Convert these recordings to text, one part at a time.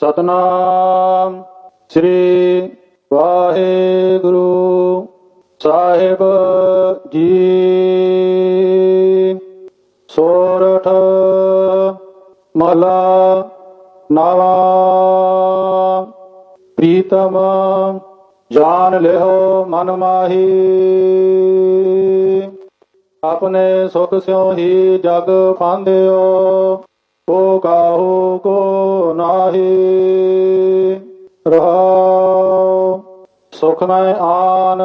ਸਤਨਾਮ ਸ੍ਰੀ ਵਾਹਿਗੁਰੂ ਸਾਹਿਬ ਜੀ। ਸੋਰਠ ਮਹਲਾ ਨਵਾ। ਪ੍ਰੀਤਮ ਜਾਣ ਲਿਓ ਮਨ ਮਾਹੀ। ਆਪਣੇ ਸੁਖ ਸਿਉ ਹੀ ਜਗ ਪਾਉਂਦੇ ਹੋ ਕਾਹੂ ਕੋ ਨਾਹੀ? ਰਹਾਉ। ਸੁਖ ਮੈਂ ਆਨ,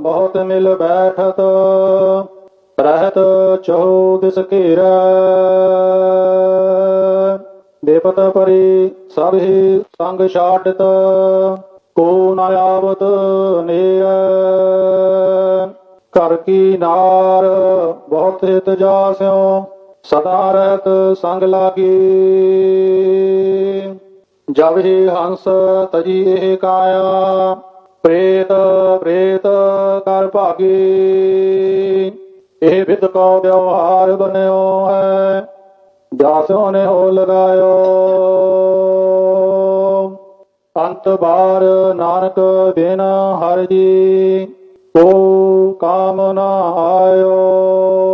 ਬਹੁਤ ਮਿਲ ਬੈਠਤ। ਰਹਿਤ ਚਹੂ ਦਿਸ ਘੇਰੈ। ਬੇਪਤ ਪਰੀ ਸਭ ਹੀ ਸੰਗ ਛਾੜਤ ਕੋ ਨ ਆਵਤ ਨੇਰ। ਘਰ ਕੀ ਨਾਰ, ਬਹੁਤ ਹਿਤ ਜਾਸਿਓ ਸਦਾ ਰਹਿਤ ਸੰਗ ਲਾਗੀ। ਜਬ ਹੀ ਹੰਸ ਤਜੀ ਇਹ ਕਾਇਆ, ਪ੍ਰੇਤ ਪ੍ਰੇਤ ਕਰ ਭਾਗੀ। ਇਹ ਵਿਦ ਕੋ ਵਿਵਹਾਰ ਬਨਿਓ ਹੈ ਜਾਸੋ ਨੇ ਹੋ ਲਗਾਇਓ। ਅੰਤ ਬਾਰ ਨਾਨਕ ਬਿਨ ਹਰ ਜੀ ਕੋ ਕਾਮ ਨਾ ਆਇਓ।